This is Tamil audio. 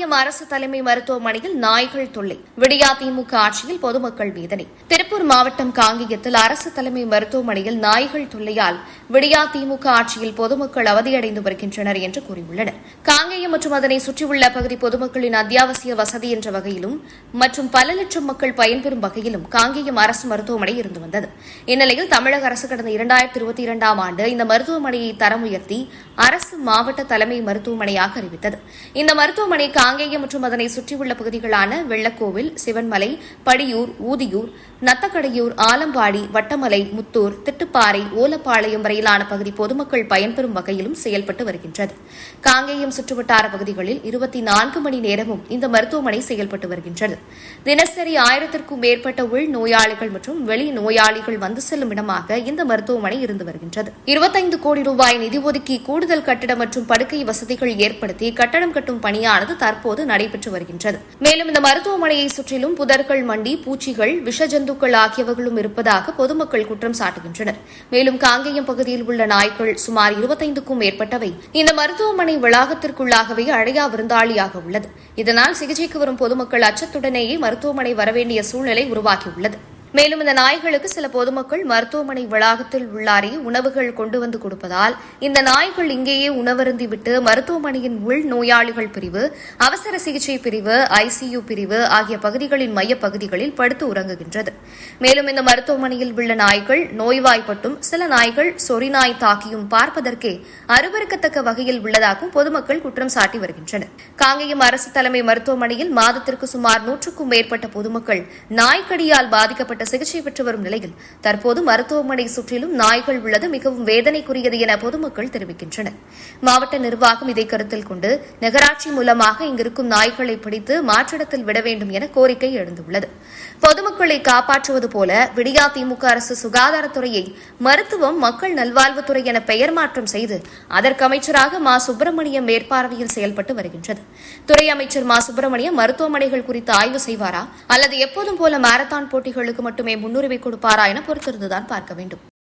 காங்கேயம் அரசு தலைமை மருத்துவமனையில் நாய்கள் தொல்லை. விடியா திமுக ஆட்சியில் பொதுமக்கள் வேதனை. திருப்பூர் மாவட்டம் காங்கியத்தில் அரசு தலைமை மருத்துவமனையில் நாய்கள் தொல்லையால் விடியா திமுக ஆட்சியில் பொதுமக்கள் அவதியடைந்து வருகின்றனர் என்று கூறியுள்ளனர். காங்கேயம் மற்றும் அதனை சுற்றியுள்ள பகுதி பொதுமக்களின் அத்தியாவசிய வசதி என்ற வகையிலும் மற்றும் பல லட்சம் மக்கள் பயன்பெறும் வகையிலும் காங்கேயம் அரசு மருத்துவமனை இருந்து வந்தது. இந்நிலையில் தமிழக அரசு கடந்த இரண்டாயிரத்தி இருபத்தி இரண்டாம் ஆண்டு இந்த மருத்துவமனையை தரம் உயர்த்தி அரசு மாவட்ட தலைமை மருத்துவமனையாக அறிவித்தது. இந்த மருத்துவமனை காங்கேயம் மற்றும் அதனை சுற்றியுள்ள பகுதிகளான வெள்ளக்கோவில் சிவன்மலை படியூர் ஊதியூர் நத்தக்கடையூர் ஆலம்பாடி வட்டமலை முத்தூர் திட்டுப்பாறை ஓலப்பாளையம் வரை வரையிலான பகுதி பொதுமக்கள் பயன்பெறும் வகையிலும் செயல்பட்டு வருகின்றது. காங்கேயம் சுற்றுவட்டார பகுதிகளில் இருபத்தி நான்கு மணி நேரமும் இந்த மருத்துவமனை செயல்பட்டு வருகின்றது. தினசரி ஆயிரத்திற்கும் மேற்பட்ட உள் நோயாளிகள் மற்றும் வெளி நோயாளிகள் வந்து செல்லும் இடமாக இந்த மருத்துவமனை இருந்து வருகின்றது. இருபத்தைந்து கோடி ரூபாய் நிதி ஒதுக்கி கூடுதல் கட்டிடம் மற்றும் படுக்கை வசதிகள் ஏற்படுத்தி கட்டடம் கட்டும் பணியானது தற்போது நடைபெற்று வருகின்றது. மேலும் இந்த மருத்துவமனையை சுற்றிலும் புதர்கள் மண்டி பூச்சிகள் விஷஜந்துக்கள் ஆகியவர்களும் இருப்பதாக பொதுமக்கள் குற்றம் சாட்டுகின்றனர். மேலும் காங்கேயம் பகுதி பகுதியில் உள்ள நாய்கள் சுமார் இருபத்தைந்துக்கும் மேற்பட்டவை இந்த மருத்துவமனை வளாகத்திற்குள்ளாகவே அழையா விருந்தாளியாக உள்ளது. இதனால் சிகிச்சைக்கு வரும் பொதுமக்கள் அச்சத்துடனேயே மருத்துவமனை வரவேண்டிய சூழ்நிலை உருவாகியுள்ளது. மேலும் இந்த நாய்களுக்கு சில பொதுமக்கள் மருத்துவமனை வளாகத்தில் உள்ளாரே உணவுகள் கொண்டு வந்து கொடுப்பதால் இந்த நாய்கள் இங்கேயே உணவருந்திவிட்டு மருத்துவமனையின் உள் நோயாளிகள் பிரிவு அவசர சிகிச்சை பிரிவு ஐசியு பிரிவு ஆகிய பகுதிகளின் மையப்பகுதிகளில் படுத்து உறங்குகின்றது. மேலும் இந்த மருத்துவமனையில் உள்ள நாய்கள் நோய்வாய்ப்பட்டும் சில நாய்கள் சொறி நாய் தாக்கியும் பார்ப்பதற்கே அருவருக்கத்தக்க வகையில் உள்ளதாகவும் பொதுமக்கள் குற்றம் சாட்டி வருகின்றனர். காங்கேயம் அரசு தலைமை மருத்துவமனையில் மாதத்திற்கு சுமார் நூற்றுக்கும் மேற்பட்ட பொதுமக்கள் நாய்க்கடியால் பாதிக்கப்பட்ட சிகிச்சை பெற்று வரும் நிலையில் தற்போது மருத்துவமனை சுற்றிலும் நாய்கள் உள்ளது மிகவும் வேதனைக்குரியது என பொதுமக்கள் தெரிவிக்கின்றனர். மாவட்ட நிர்வாகம் இதை கருத்தில் கொண்டு நகராட்சி மூலமாக இங்கிருக்கும் நாய்களை பிடித்து மாற்றிடத்தில் விட வேண்டும் என கோரிக்கை எழுந்துள்ளது. பொதுமக்களை காப்பாற்றுவது போல விடியா திமுக அரசு சுகாதாரத்துறையை மருத்துவம் மக்கள் நல்வாழ்வுத்துறை என பெயர் மாற்றம் செய்து அதற்கு அமைச்சராக மா. சுப்பிரமணியம் மேற்பார்வையில் செயல்பட்டு வருகின்றது. துறை அமைச்சர் மா. சுப்பிரமணியம் மருத்துவமனைகள் குறித்து ஆய்வு செய்வாரா? அல்லது எப்போதும் போல மாரத்தான் போட்டிகளுக்கு மட்டுமே முன்னுரிமை கொடுப்பாரா என பொறுத்திருந்துதான் பார்க்க வேண்டும்.